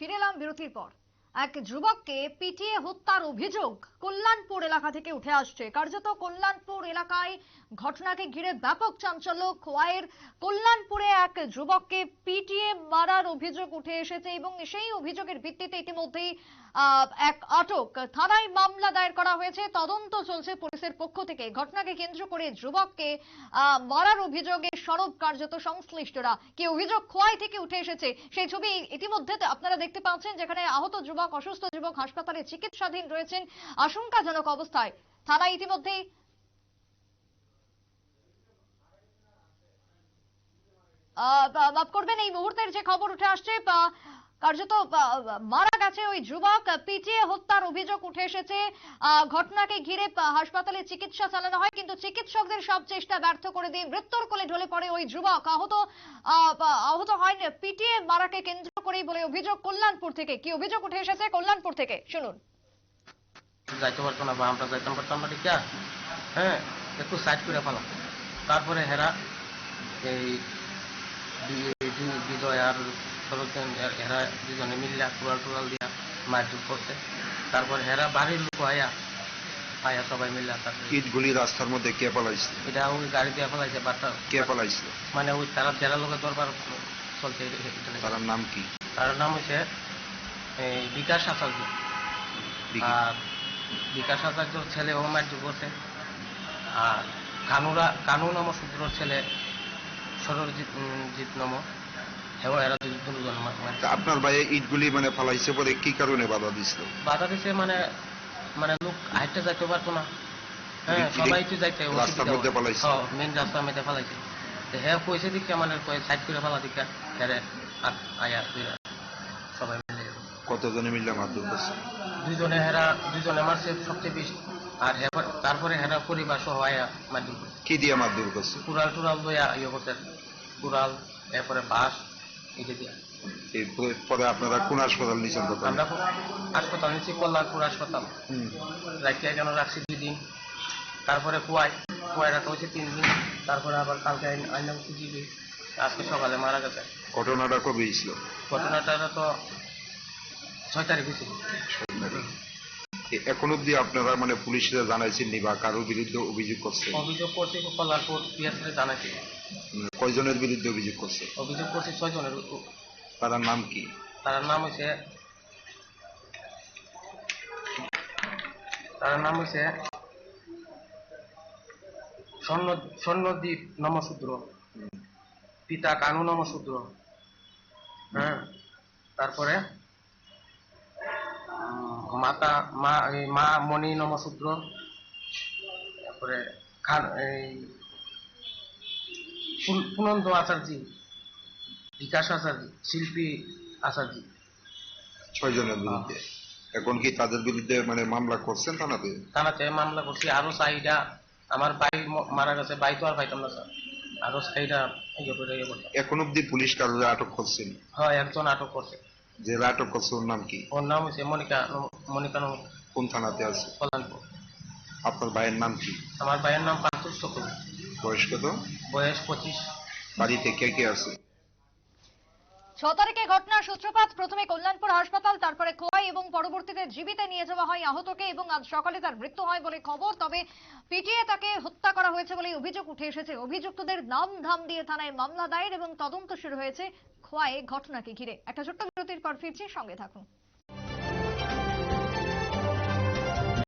ফিরে এলাম বিরতির পর। এক যুবককে পিটিয়ে হত্যার অভিযোগ কল্যাণপুর এলাকা থেকে উঠে আসছে। কার্যত কল্যাণপুর এলাকায় ঘটনাকে ঘিরে ব্যাপক চাঞ্চল্য। খোয়াইয়ের কল্যাণপুরে এক যুবককে পিটিয়ে মারার অভিযোগ উঠে এসেছে এবং সেই অভিযোগের ভিত্তিতে ইতিমধ্যেই এক আটক। থানায় মামলা দায়ের করা হয়েছে। তদন্ত চলছে পুলিশের পক্ষ থেকে। ঘটনাকে কেন্দ্র করে যুবককে মারার অভিযোগে সরব কার্যত সংশ্লিষ্টরা। কি অভিযোগ খোয়াই থেকে উঠে এসেছে। সেই ছবি ইতিমধ্যে আপনারা দেখতে পাচ্ছেন যেখানে আহত যুবক, অসুস্থ যুবক হাসপাতালে চিকিৎসাধীন রয়েছেন। আশঙ্কাজনক অবস্থায় থানায় ইতিমধ্যেই মাফ করবেন, এই মুহূর্তের যে খবর উঠে আসছে কার্যত মারা গেছে ওই যুবক, পিটিয়ে হত্যার অভিযোগ উঠে এসেছে। ঘটনাকে ঘিরে হাসপাতালে চিকিৎসা চালানো হয়, কিন্তু চিকিৎসকদের সব চেষ্টা ব্যর্থ করে দিয়ে মৃত্যুর কোলে ঢলে পড়ে ওই যুবক। আহত আহত হয় পিটিয়ে মারাকে কেন্দ্র করেই বলে অভিযোগ কল্যাণপুর থেকে। কি অভিযোগ উঠে এসেছে কল্যাণপুর থেকে? শুনুন। যাইতে পারতো না, বা আমরা যাইতাম পারতাম না টিকা হ্যাঁ একটু সাইড করে ফেলাম তারপরে হেরা এই বিজয় আর সরোজন হেরা দুজনে মিলিয়া কুড়াল টুড়াল দিয়া মারধর করছে। তারপর হেরা বাড়ির লোক আয়া আয়া সবাই মিলিয়া তারপরে ইটগুলি রাস্তার মধ্যে কে পালাইছিল এটা ওই গাড়ি দিয়ে ফেলাইছে বাচ্চা। কে পালাইছিল মানে ওই তারা জেলা লোকের দরবার চলছে তার নাম কি? তার নাম হচ্ছে এই বিকাশ আচার্য। আর বিকাশ আচার্যর ছেলে ও মারধর করছে। আর কানুরা কানু নাম সূত্রর ছেলে সরজিৎ জিৎ নাম আপনার ভাই ইটগুলি মানে ফালাইছে পরে কি কারণে বাধা দিছিল? বাধা দিছে মানে মানে লোক হাইটে যাইতে পারতো না। হ্যাঁ সবাই তো যাইতে রাস্তার মধ্যে পালাইছে? মেন রাস্তার মধ্যে ফেলাইছে। হ্যাঁ কইছে দিকে মানে কয়ে সাইড করে ফেলা দিকে হ্যাঁ আয়া দুইরা সবাই মিলে। কতজনে মিললে মারধর করছে? দুজনে হেরা দুজনে মারছে সবচেয়ে বেশি। আর হেবার- তারপরে হেরা পরিবার সহ আয়া মারধর কি দিয়ে মারধর করছে? কুড়াল টুরাল লইয়া ইয়ে করছে। কুড়াল এরপরে বাঁশ দিয়া এরপরে পরে আপনারা কোন হাসপাতাল নিয়েছেন আমরা হাসপাতাল নিচ্ছি কল্যাণপুর হাসপাতাল। রাখিয়া কেন রাখছি দুই দিন তারপরে কুয়ায় কুয়ায় রাখা হয়েছে তিন দিন। তারপরে আবার কালকে আইন- আইনাম খুঁজিবি আজকে সকালে মারা গেছে। ঘটনাটা কবে ছিল ঘটনাটা তো ছয় তারিখ হয়েছিল। এখন অব্দি আপনারা মানে পুলিশরা জানাইছেন নি বা কারোর বিরুদ্ধে অভিযোগ করছে অভিযোগ করছি কল্যাণপুর পিএসসি জানাইছি। কয়জনের বিরুদ্ধে অভিযোগ করছে? অভিযোগ করছি ছয় জনের তার নাম কি? তার নাম হচ্ছে তার নাম হচ্ছে স্বর্ণ স্বর্ণদ্বীপ নমশূদ্র পিতা কানু নমশূদ্র হ্যাঁ। তারপরে মাতা মা এই মা মণি নমশূদ্র তারপরে খান এই পুন- পুনন্দ আচার্য বিকাশ আচার্য শিল্পী আচার্য। ছয়জনের বিরুদ্ধে। এখন কি তাদের বিরুদ্ধে মানে মামলা করছেন থানাতে? থানাতে মামলা করছি। আরও চাইটা আমার ভাই মারা গেছে ভাই তো আর পাইতাম না স্যার। আরও চাইটা ইয়ে করে ইয়ে এখন অব্দি পুলিশ কারোর আটক করছেন? হয় একজন আটক করছে। যে আটক করছে ওর নাম কি? ওর নাম হচ্ছে মনিকা মনিকা নম কোন থানাতে আছে? কল্যাণপুর। আপনার ভাইয়ের নাম কি? আমার ভাইয়ের নাম পাঁচুর চকুর বয়স কত? বয়স পঁচিশ। বাড়িতে কে কে আছে? ছ তারিখে ঘটনার সূত্রপাত প্রথমে কল্যাণপুর হাসপাতাল তারপরে খোয়াই এবং পরবর্তীতে জীবিতে নিয়ে যাওয়া হয় আহতকে এবং আজ সকালে তার মৃত্যু হয় বলে খবর। তবে পিটিয়ে তাকে হত্যা করা হয়েছে বলে অভিযোগ উঠে এসেছে। অভিযুক্তদের নাম ধাম দিয়ে থানায় মামলা দায়ের এবং তদন্ত শুরু হয়েছে খোয়াই ঘটনাকে ঘিরে। একটা ছোট্ট বিরতির পর ফিরছি সঙ্গে থাকুন।